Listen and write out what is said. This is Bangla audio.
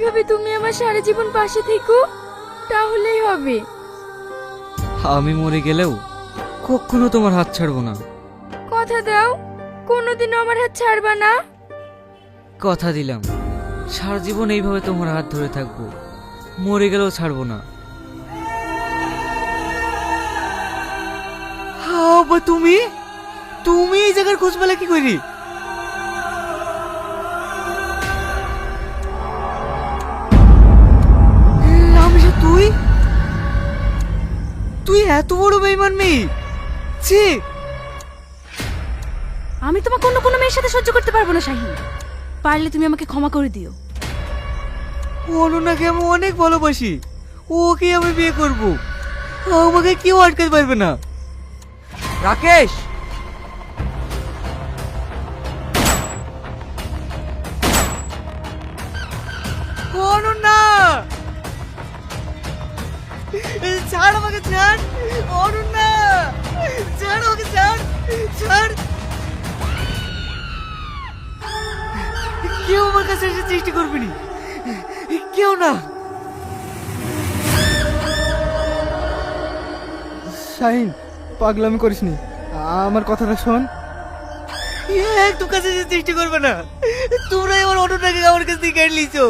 এইভাবে তুমি আমার সারা জীবন পাশে থেকো তাহলেই হবে। আমি মরে গেলেও কখনো তোমার হাত ছাড়বো না। কথা দাও কোনোদিনও আমার হাত ছাড়বা না। কথা দিলাম সারা জীবন এইভাবে তোমার হাত ধরে থাকব মরে গেলেও ছাড়বো না। আব্বা তুমি? তুমি এই জায়গার খোঁজ পেলে কি করি এত বড় বেইমান মেয়ে? ছি। আমি তোমাকে অন্য কোনো মেয়ের সাথে সহ্য করতে পারব না শাহিন। পারলে তুমি আমাকে ক্ষমা করে দিও। অনুনাকে আমি অনেক ভালোবাসি। ওকে আমি বিয়ে করব। আমাকে কেউ আটকাতে পারবে না। রাকেশ! অনুনা আমাকে ছাড় অনুনা ছাড় আমাকে ছাড় ছাড় কেউ আমার কাছে এসে চেষ্টা করবে না। কেউ না। শাহিন পাগলামি করিসনি আমার কথাটা শোন। একটু কাছে এসে চেষ্টা করবে না। তোমরাই আমার অটোটাকে আমার কাছ থেকে কেটে লিছো